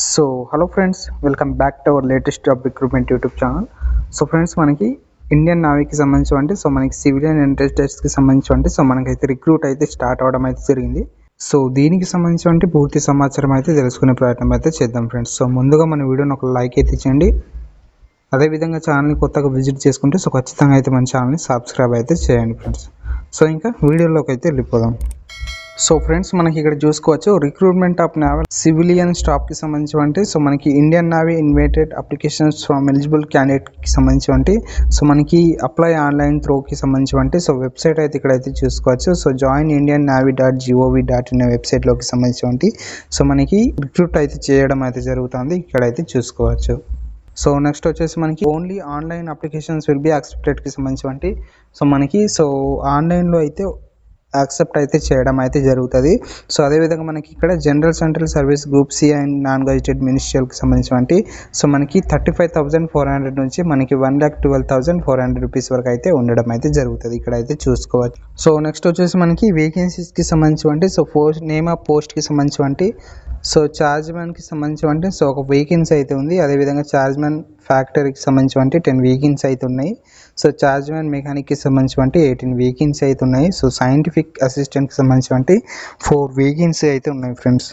So hello friends welcome back to our latest job recruitment YouTube channel so friends మనకి Indian నావీకి సంబంధించి so మనకి civilian ఇంటర్స్టేట్స్కి సంబంధించి so మనకైతే రిక్రూట్ అయితే స్టార్ట్ అవడం అయితే జరిగింది. సో దీనికి సంబంధించి పూర్తి సమాచారం అయితే తెలుసుకునే ప్రయత్నం అయితే చేద్దాం ఫ్రెండ్స్ సో ముందుగా మన వీడియోని ఒక లైక్ అయితే ఇచ్చేయండి అదేవిధంగా ఛానల్ని కొత్తగా విజిట్ చేసుకుంటే సో ఖచ్చితంగా అయితే మన ఛానల్ని సబ్స్క్రైబ్ అయితే చేయండి ఫ్రెండ్స్ సో ఇంకా వీడియోలోకి అయితే వెళ్ళిపోదాం. సో ఫ్రెండ్స్ మనకి ఇక్కడ చూసుకోవచ్చు రిక్రూట్మెంట్ ఆఫ్ నావల్ సివిలియన్ స్టాఫ్కి సంబంధించి సో మనకి Indian navy invited applications from eligible క్యాండిడేట్కి సంబంధించి సో మనకి అప్లై ఆన్లైన్ త్రోకి సంబంధించి సో వెబ్సైట్ అయితే ఇక్కడైతే చూసుకోవచ్చు. So join Indian navy dot GOV dot in వెబ్సైట్లోకి సంబంధించి సో మనకి రిక్రూట్ అయితే చేయడం అయితే జరుగుతుంది. ఇక్కడైతే చూసుకోవచ్చు. సో నెక్స్ట్ వచ్చేసి మనకి only online applications will be యాక్సెప్టెడ్కి సంబంధించి సో మనకి సో ఆన్లైన్లో అయితే యాక్సెప్ట్ అయితే చేయడం అయితే జరుగుతుంది. సో అదేవిధంగా మనకి ఇక్కడ general central service group C and non gazetted మినిస్ట్రియల్కి సంబంధించినటువంటి సో మనకి thirty five thousand four hundred నుంచి మనకి one lakh twelve thousand four hundred rupees వరకు అయితే ఉండడం అయితే జరుగుతుంది. ఇక్కడ అయితే చూసుకోవచ్చు. సో నెక్స్ట్ వచ్చేసి మనకి వేకెన్సీస్కి సంబంధించి సో పోస్ట్ నేమ్ ఆఫ్ పోస్ట్కి సంబంధించి సో చార్జ్ మ్యాన్కి సంబంధించి సో ఒక వేకెన్సీ అయితే ఉంది. అదేవిధంగా ఛార్జ్ మ్యాన్ ఫ్యాక్టరీకి సంబంధించి టెన్ వీకెన్స్ అయితే ఉన్నాయి. సో చార్జ్ మ్యాన్ మెకానిక్కి సంబంధించి ఎయిటీన్ వేకెన్సీ అయితే ఉన్నాయి. సో సైంటిఫిక్ అసిస్టెంట్కి సంబంధించి ఫోర్ వీకెన్స్ అయితే ఉన్నాయి ఫ్రెండ్స్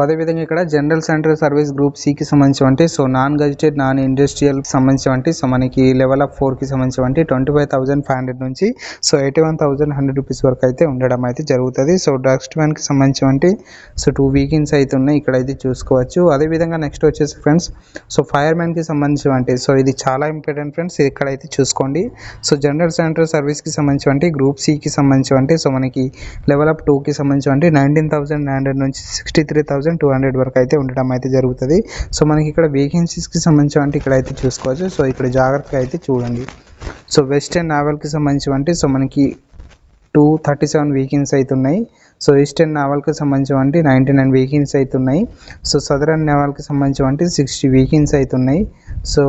అదేవిధంగా ఇక్కడ జనరల్ సెంట్రల్ సర్వీస్ గ్రూప్ సికి సంబంధించి so non gazetted non industrial సంబంధించి సో మనకి లెవెల్ ఆఫ్ ఫోర్కి సంబంధించి twenty five thousand five hundred నుంచి so eighty one thousand hundred rupees వరకు అయితే ఉండడం అయితే జరుగుతుంది. సో డస్ట్ మ్యాన్కి సంబంధించి సో టూ వీకెన్స్ అయితే ఉన్నాయి. ఇక్కడ అయితే చూసుకోవచ్చు. అదేవిధంగా నెక్స్ట్ వచ్చేసి ఫ్రెండ్స్ సో ఫైర్ మ్యాన్కి సంబంధించి సో ఇది చాలా ఇంపార్టెంట్ ఫ్రెండ్స్ ఇక్కడ అయితే చూసుకోండి. సో జనరల్ సెంట్రల్ సర్వీస్కి సంబంధించి గ్రూప్ సికి సంబంధించి సో మనకి లెవెల్ ఆఫ్ టూకి సంబంధించి నైన్టీన్ థౌసండ్ హండ్రెడ్ నుంచి sixty three thousand two hundred వరకు అయితే ఉండడం అయితే జరుగుతుంది. సో మనకి ఇక్కడ వేకెన్సీస్కి సంబంధించి అంటే ఇక్కడ అయితే చూసుకోవచ్చు. సో ఇక్కడ జాగ్రత్తగా అయితే చూడండి. సో వెస్టర్న్ నావల్కి సంబంధించి అంటే సో మనకి టూ థర్టీ సెవెన్ వేకెన్సీ అయితే ఉన్నాయి. సో ఈస్టర్న్ నావల్కి సంబంధించి అంటే నైంటీ నైన్ వేకెన్సీ అయితే ఉన్నాయి. సో సదరన్ నావల్కి సంబంధించి అంటే సిక్స్టీ వేకెన్సీ అయితే ఉన్నాయి. సో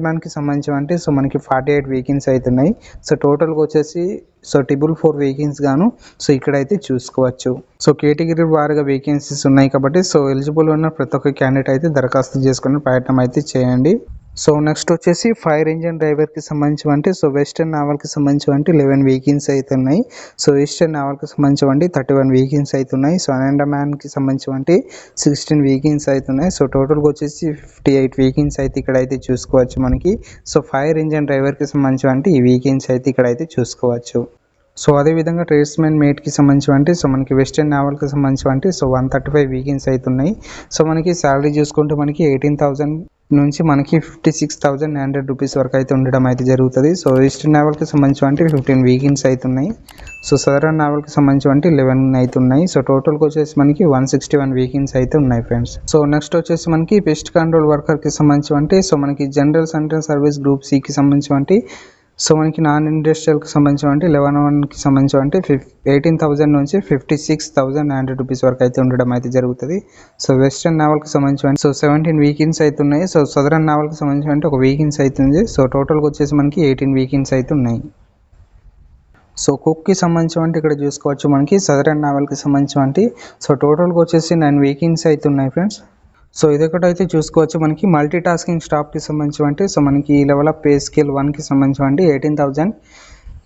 మనకి సంబంధించి అంటే సో మనకి ఫార్టీ ఎయిట్ వేకెన్సీ అవుతున్నాయి సో టోటల్గా వచ్చేసి సో టిబుల్ ఫోర్ వెహికల్స్ గాను సో ఇక్కడైతే చూసుకోవచ్చు. సో కేటగిరీ వారిగా వేకెన్సీస్ ఉన్నాయి కాబట్టి సో ఎలిజిబుల్ ఉన్న ప్రతి ఒక్క క్యాండిడేట్ అయితే దరఖాస్తు చేసుకునే ప్రయత్నం అయితే చేయండి. సో నెక్స్ట్ వచ్చేసి ఫైర్ ఇంజిన్ డ్రైవర్కి సంబంధించివంటే సో వెస్టర్న్ నావల్కి సంబంధించి లెవెన్ వీకెన్స్ అయితే ఉన్నాయి. సో ఈస్టర్న్ నావల్కి సంబంధించి థర్టీ వన్ వీకెన్స్ అయితే ఉన్నాయి. సో మ్యాన్కి సంబంధించి అంటే సిక్స్టీన్ వీకెన్స్ అవుతున్నాయి సో టోటల్గా వచ్చేసి ఫిఫ్టీ ఎయిట్ వీకెన్స్ అయితే ఇక్కడ అయితే చూసుకోవచ్చు మనకి. సో ఫైర్ ఇంజిన్ డ్రైవర్కి సంబంధించివంటే ఈ వీకెన్స్ అయితే ఇక్కడ అయితే చూసుకోవచ్చు సో అదేవిధంగా ట్రేడ్స్మెన్ మేట్కి సంబంధించి సో మనకి వెస్టర్న్ నావల్కి సంబంధించి so one thirty five vacancies అవుతున్నాయి సో మనకి శాలరీ చూసుకుంటే మనకి ఎయిటీన్ థౌజండ్ నుంచి మనకి fifty six thousand hundred rupees వరకు అయితే ఉండడం అయితే జరుగుతుంది. సో ఈస్టర్న్ నావల్కి సంబంధించి అంటే ఫిఫ్టీన్ వీకెన్స్ అవుతున్నాయి సో సదరన్ నావల్కి సంబంధించి అంటే లెవెన్ అవుతున్నాయి సో టోటల్కి వచ్చేసి మనకి వన్ సిక్స్టీ వన్ వీకెన్స్ అయితే ఉన్నాయి ఫ్రెండ్స్ సో నెక్స్ట్ వచ్చేసి మనకి పెస్ట్ కంట్రోల్ వర్కర్కి సంబంధించి అంటే సో మనకి జనరల్ సెంట్రల్ సర్వీస్ గ్రూప్ సికి సంబంధించి అంటే సో మనకి నాన్ ఇండస్ట్రియల్కి సంబంధించి అంటే లెవెన్ వన్కి oh సంబంధించి అంటే ఫిఫ్ ఎయిటీన్ థౌసండ్ నుంచి fifty six thousand hundred rupees వరకు అయితే ఉండడం అయితే జరుగుతుంది. సో వెస్ట్రన్ నావల్కి సంబంధించి అంటే సో సెవెంటీన్ వీకెన్స్ ఉన్నాయి. సో సదరన్ నావల్కి సంబంధించి అంటే ఒక వీకెన్స్ అవుతుంది సో టోటల్గా వచ్చేసి మనకి ఎయిటీన్ వీకెన్స్ అయితే ఉన్నాయి. సో కుక్కి సంబంధించి అంటే ఇక్కడ చూసుకోవచ్చు మనకి సదరన్ నావల్కి సంబంధించి అంటే సో టోటల్గా వచ్చేసి నైన్ వీకెన్స్ అయితే ఉన్నాయి ఫ్రెండ్స్ సో ఇది ఒకటి అయితే చూసుకోవచ్చు. మనకి మల్టీ టాస్కింగ్ స్టాఫ్కి సంబంధించి అంటే సో మనకి లెవెల్ ఆఫ్ పే స్కేల్ వన్కి సంబంధించి అంటే ఎయిటీన్ థౌజండ్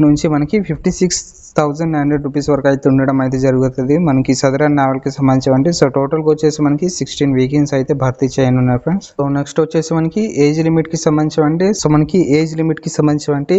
నుంచి మనకి fifty six thousand hundred rupees వరకు అయితే ఉండడం అయితే జరుగుతుంది. మనకి సదరన్ నావల్కి సంబంధించి అంటే సో టోటల్గా వచ్చేసి మనకి సిక్స్టీన్ వీకెన్స్ అయితే భర్తీ చేయనున్నారు ఫ్రెండ్స్ సో నెక్స్ట్ వచ్చేసి మనకి ఏజ్ లిమిట్కి సంబంధించి అంటే సో మనకి ఏజ్ లిమిట్కి సంబంధించి అంటే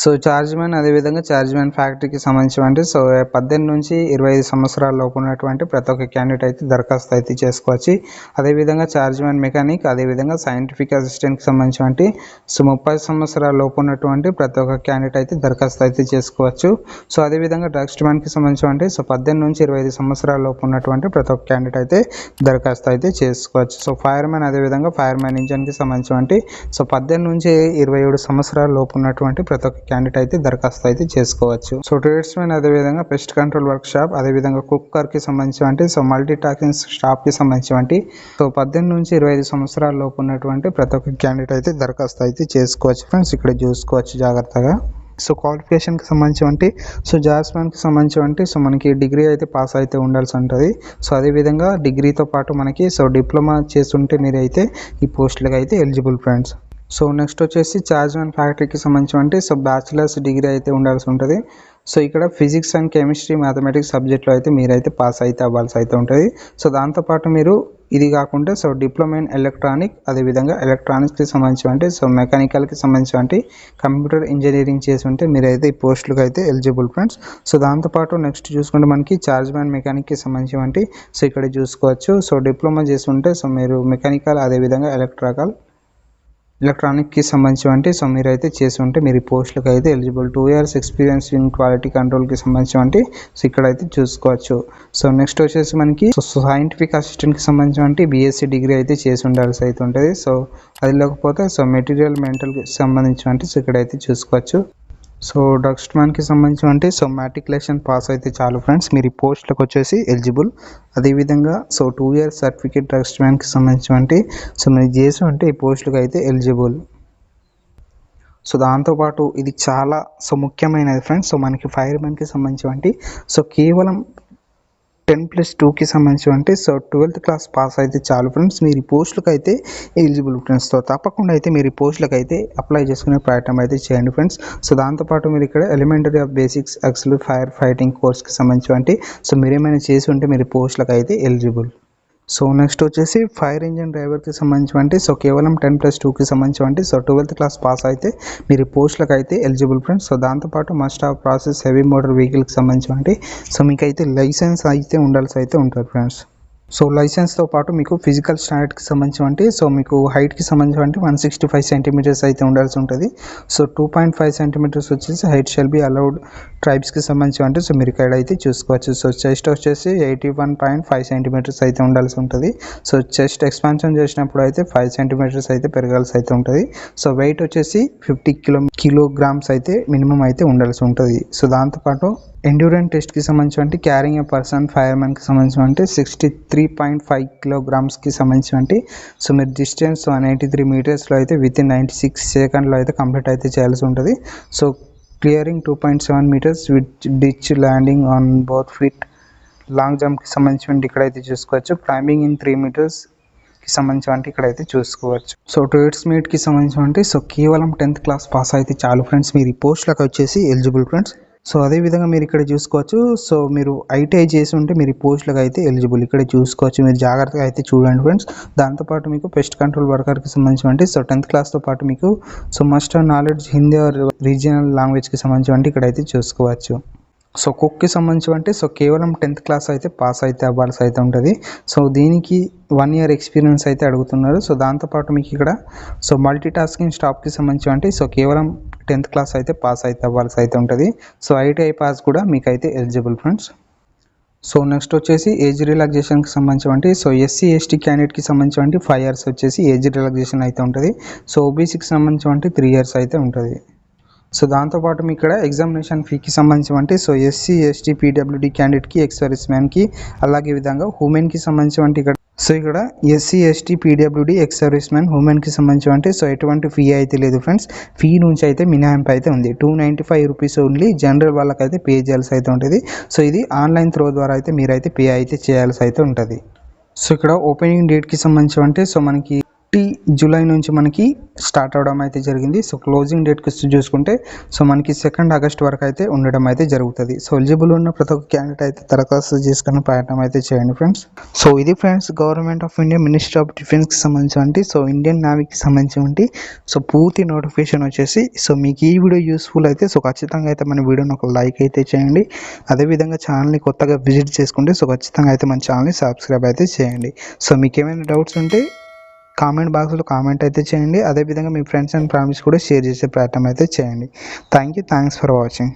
సో ఛార్జ్ మ్యాన్ అదేవిధంగా చార్జ్ మ్యాన్ ఫ్యాక్టరీకి సంబంధించినటువంటి సో పద్దెనిమిది నుంచి ఇరవై ఐదు సంవత్సరాల లోపు ఉన్నటువంటి ప్రతి ఒక్క క్యాండిడేట్ అయితే దరఖాస్తు అయితే చేసుకోవచ్చు. అదేవిధంగా చార్జ్ మ్యాన్ మెకానిక్ అదేవిధంగా సైంటిఫిక్ అసిస్టెంట్కి సంబంధించినటువంటి సో ముప్పై సంవత్సరాల లోపు ఉన్నటువంటి ప్రతి ఒక్క క్యాండిడేట్ అయితే దరఖాస్తు అయితే చేసుకోవచ్చు. సో అదేవిధంగా డ్రగ్స్ మ్యాన్కి సంబంధించి సో పద్దెనిమిది నుంచి ఇరవై ఐదు సంవత్సరాల లోపు ఉన్నటువంటి ప్రతి ఒక్క క్యాండిడేట్ అయితే దరఖాస్తు అయితే చేసుకోవచ్చు. సో ఫైర్ మ్యాన్ అదేవిధంగా ఫైర్ మ్యాన్ ఇంజన్కి సంబంధించినటువంటి సో పద్దెనిమిది నుంచి ఇరవై ఏడు సంవత్సరాల లోపు ఉన్నటువంటి ప్రతి ఒక్క క్యాండిడేట్ అయితే దరఖాస్తు అయితే చేసుకోవచ్చు. సో ట్రేడ్స్మెన్ అదేవిధంగా పెస్ట్ కంట్రోల్ వర్క్ షాప్ అదేవిధంగా కుక్కర్కి సంబంధించి సో మల్టీ టాకింగ్ స్టాఫ్కి సంబంధించి సో పద్దెనిమిది నుంచి ఇరవై ఐదు సంవత్సరాల లోపు ఉన్నటువంటి ప్రతి ఒక్క క్యాండిడేట్ అయితే దరఖాస్తు అయితే చేసుకోవచ్చు. ఫ్రెండ్స్ ఇక్కడ చూసుకోవచ్చు జాగ్రత్తగా. సో క్వాలిఫికేషన్కి సంబంధించి సో జాస్మాన్కి సంబంధించి సో మనకి డిగ్రీ అయితే పాస్ అయితే ఉండాల్సి ఉంటుంది. సో అదేవిధంగా డిగ్రీతో పాటు మనకి సో డిప్లొమా చేస్తుంటే మీరు అయితే ఈ పోస్టులకు అయితే ఎలిజిబుల్ ఫ్రెండ్స్ సో నెక్స్ట్ వచ్చేసి చార్జ్మెన్ ఫ్యాక్టరీకి సంబంధించి సో బ్యాచిలర్స్ డిగ్రీ అయితే ఉండాల్సి ఉంటుంది. సో ఇక్కడ ఫిజిక్స్ అండ్ కెమిస్ట్రీ మ్యాథమెటిక్స్ సబ్జెక్ట్లో అయితే మీరైతే పాస్ అయితే అవ్వాల్సి అయితే ఉంటుంది. సో దాంతోపాటు మీరు ఇది కాకుండా సో డిప్లొమా ఇన్ ఎలక్ట్రానిక్ అదేవిధంగా ఎలక్ట్రానిక్స్కి సంబంధించి అంటే సో మెకానికల్కి సంబంధించి అంటే కంప్యూటర్ ఇంజనీరింగ్ చేసి ఉంటే మీరైతే ఈ పోస్టులకు అయితే ఎలిజిబుల్ ఫ్రెండ్స్. సో దాంతోపాటు నెక్స్ట్ చూసుకుంటే మనకి చార్జ్ మ్యాన్ మెకానిక్కి సంబంధించి అంటే సో ఇక్కడ చూసుకోవచ్చు. సో డిప్లొమా చేసి ఉంటే సో మీరు మెకానికల్ అదేవిధంగా ఎలక్ట్రికల్ ఎలక్ట్రానిక్కి సంబంధించి అంటే సో మీరైతే చేసి ఉంటే మీరు ఈ పోస్టులకు అయితే eligible two years experience in quality కంట్రోల్కి సంబంధించి అంటే సో ఇక్కడైతే చూసుకోవచ్చు. సో నెక్స్ట్ వచ్చేసి మనకి సైంటిఫిక్ అసిస్టెంట్కి సంబంధించి అంటే బీఎస్సీ డిగ్రీ అయితే చేసి ఉండాల్సి అయితే ఉంటుంది. సో అది లేకపోతే సో మెటీరియల్ మెంటల్కి సంబంధించి అంటే సో ఇక్కడైతే చూసుకోవచ్చు. సో డ్రగ్స్ మ్యాన్కి సంబంధించి అంటే సో మ్యాట్రికులేషన్ పాస్ అయితే చాలు ఫ్రెండ్స్ మీరు ఈ పోస్ట్లకు వచ్చేసి ఎలిజిబుల్ అదేవిధంగా so two years certificate drugs మ్యాన్కి సంబంధించి అంటే సో మీరు చేసి అంటే ఈ పోస్టులకు అయితే ఎలిజిబుల్ సో దాంతోపాటు ఇది చాలా సో ముఖ్యమైనది ఫ్రెండ్స్ సో మనకి ఫైర్ మ్యాన్కి సంబంధించి సో కేవలం టెన్ ప్లస్ టూకి సంబంధించి అంటే సో ట్వెల్త్ క్లాస్ పాస్ అయితే చాలు ఫ్రెండ్స్. మీరు ఈ పోస్టులకు అయితే ఎలిజిబుల్ ఫ్రెండ్స్. సో తప్పకుండా అయితే మీరు ఈ పోస్టులకు అయితే అప్లై చేసుకునే ప్రయత్నం అయితే చేయండి ఫ్రెండ్స్. సో దాంతోపాటు మీరు ఇక్కడ elementary of basics excel fire fighting కోర్స్కి సంబంధించి సో మీరు ఏమైనా చేసి ఉంటే మీరు పోస్టులకు అయితే ఎలిజిబుల్. సో నెక్స్ట్ వచ్చేసి ఫైర్ ఇంజిన్ డ్రైవర్కి సంబంధించి సో కేవలం టెన్ ప్లస్ టూకి సంబంధించి సో ట్వెల్త్ క్లాస్ పాస్ అయితే మీరు పోస్టులకు అయితే ఎలిజిబుల్ ఫ్రెండ్స్. సో దాంతోపాటు must of process heavy motor వెహికల్కి సంబంధించి సో మీకు అయితే లైసెన్స్ అయితే ఉండాల్సి అయితే ఉంటుంది ఫ్రెండ్స్. సో లైసెన్స్తో పాటు మీకు ఫిజికల్ స్టాండర్డ్కి సంబంధించి సో మీకు హైట్కి సంబంధించి వన్ సిక్స్టీ ఫైవ్ సెంటీమీటర్స్ అయితే ఉండాల్సి ఉంటుంది. So two point five centimetres వచ్చేసి హైట్ షెల్ బి అలౌడ్ ట్రైబ్స్కి సంబంధించి అంటే సో మీరు ఇక్కడ అయితే చూసుకోవచ్చు. సో చెస్ట్ వచ్చేసి eighty one point five centimetres అయితే ఉండాల్సి ఉంటుంది. సో చెస్ట్ ఎక్స్పాన్షన్ చేసినప్పుడు అయితే ఫైవ్ సెంటీమీటర్స్ అయితే పెరగాల్సి అయితే ఉంటుంది. సో వెయిట్ వచ్చేసి ఫిఫ్టీ కిలో కిలోగ్రామ్స్ అయితే మినిమం అయితే ఉండాల్సి ఉంటుంది. సో దాంతోపాటు ఎండ్యూరెన్స్ టెస్ట్కి సంబంధించి అంటే క్యారింగ్ ఏ పర్సన్ ఫైర్మెన్కి సంబంధించి అంటే సిక్స్టీ త్రీ పాయింట్ ఫైవ్ కిలోగ్రామ్స్కి సంబంధించి అంటే సో మీరు డిస్టెన్స్ వన్ ఎయిటీ త్రీ మీటర్స్లో అయితే విత్ ఇన్ నైంటీ సిక్స్ సెకండ్లో అయితే కంప్లీట్ అయితే చేయాల్సి ఉంటుంది. So clearing two point seven metres with ditch landing on both feet long జంప్కి సంబంధించి ఇక్కడైతే చూసుకోవచ్చు. క్లైంబింగ్ ఇన్ త్రీ మీటర్స్కి సంబంధించి అంటే ఇక్కడైతే చూసుకోవచ్చు. సో ట్వేట్స్ మీట్కి సంబంధించి అంటే సో కేవలం టెన్త్ క్లాస్ పాస్ అయితే చాలు ఫ్రెండ్స్ మీరు ఈ పోస్ట్లకు వచ్చేసి ఎలిజిబుల్ ఫ్రెండ్స్ సో అదే విధంగా మీరు ఇక్కడ చూసుకోవచ్చు. సో మీరు ఐటీఐ చేసి ఉంటే మీరు ఈ పోస్టులకు అయితే ఎలిజిబుల్. ఇక్కడ చూసుకోవచ్చు. మీరు జాగ్రత్తగా అయితే చూడండి ఫ్రెండ్స్. దాంతోపాటు మీకు పెస్ట్ కంట్రోల్ వర్కర్కి సంబంధించి సో టెన్త్ క్లాస్తో పాటు మీకు so must knowledge Hindi or regional లాంగ్వేజ్కి సంబంధించి ఇక్కడ అయితే చూసుకోవచ్చు. సో కుక్కి సంబంధించి అంటే సో కేవలం టెన్త్ క్లాస్ అయితే పాస్ అయితే అవ్వాల్సి అయితే ఉంటుంది. సో దీనికి వన్ ఇయర్ ఎక్స్పీరియన్స్ అయితే అడుగుతున్నారు. సో దాంతోపాటు మీకు ఇక్కడ సో మల్టీ టాస్కింగ్ స్టాప్కి సంబంధించి అంటే సో కేవలం టెన్త్ క్లాస్ అయితే పాస్ అయితే అవ్వాల్సి అయితే ఉంటుంది. సో ఐటీఐ పాస్ కూడా మీకు అయితే ఎలిజిబుల్ ఫ్రెండ్స్. సో నెక్స్ట్ వచ్చేసి ఏజ్ రిలాక్సేషన్కి సంబంధించి అంటే సో ఎస్సీ ఎస్టీ క్యాండిడేట్కి సంబంధించి అంటే ఫైవ్ ఇయర్స్ వచ్చేసి ఏజ్ రిలాక్సేషన్ అయితే ఉంటుంది. సో ఓబీసీకి సంబంధించి అంటే త్రీ ఇయర్స్ అయితే ఉంటుంది. సో దాంతోపాటు మీ ఇక్కడ ఎగ్జామినేషన్ ఫీకి సంబంధించి అంటే సో ఎస్సీ ఎస్టీ పీడబ్ల్యూడి క్యాండిడేట్కి ఎక్స్ సర్వీస్ మ్యాన్కి అలాగే విధంగా ఉమెన్కి సంబంధించి ఇక్కడ సో ఇక్కడ SC ST PWD ex service man ఉమెన్కి సంబంధించి సో ఎటువంటి ఫీ అయితే లేదు ఫ్రెండ్స్ ఫీ నుంచి అయితే మినహాయింపు అయితే ఉంది. Two ninety five rupees only general వాళ్ళకైతే పే చేయాల్సి అయితే ఉంటుంది. సో ఇది ఆన్లైన్ త్రో ద్వారా అయితే మీరైతే పే అయితే చేయాల్సి అయితే ఉంటుంది. సో ఇక్కడ ఓపెనింగ్ డేట్కి సంబంధించి అంటే సో మనకి ఫిఫ్టీ జూలై నుంచి మనకి స్టార్ట్ అవడం అయితే జరిగింది. సో క్లోజింగ్ డేట్కి చూసుకుంటే సో మనకి సెకండ్ ఆగస్ట్ వరకు అయితే ఉండడం అయితే జరుగుతుంది. సో ఎలిజిబుల్ ఉన్న ప్రతి ఒక్క క్యాండిడేట్ అయితే దరఖాస్తు చేసుకునే ప్రయత్నం అయితే చేయండి ఫ్రెండ్స్. సో ఇది friends government of India ministry of డిఫెన్స్కి సంబంధించి సో ఇండియన్ నావీకి సంబంధించి సో పూర్తి నోటిఫికేషన్ వచ్చేసి సో మీకు ఈ వీడియో యూస్ఫుల్ అయితే సో ఖచ్చితంగా అయితే మన వీడియోని ఒక లైక్ అయితే చేయండి. అదేవిధంగా ఛానల్ని కొత్తగా విజిట్ చేసుకుంటే సో ఖచ్చితంగా అయితే మన ఛానల్ని సబ్స్క్రైబ్ అయితే చేయండి. సో మీకు ఏమైనా డౌట్స్ ఉంటే కామెంట్ బాక్స్లో కామెంట్ అయితే చేయండి. అదేవిధంగా మీ ఫ్రెండ్స్ అండ్ ఫ్యామిలీస్ కూడా షేర్ చేసే ప్రయత్నం అయితే చేయండి. Thank you thanks for watching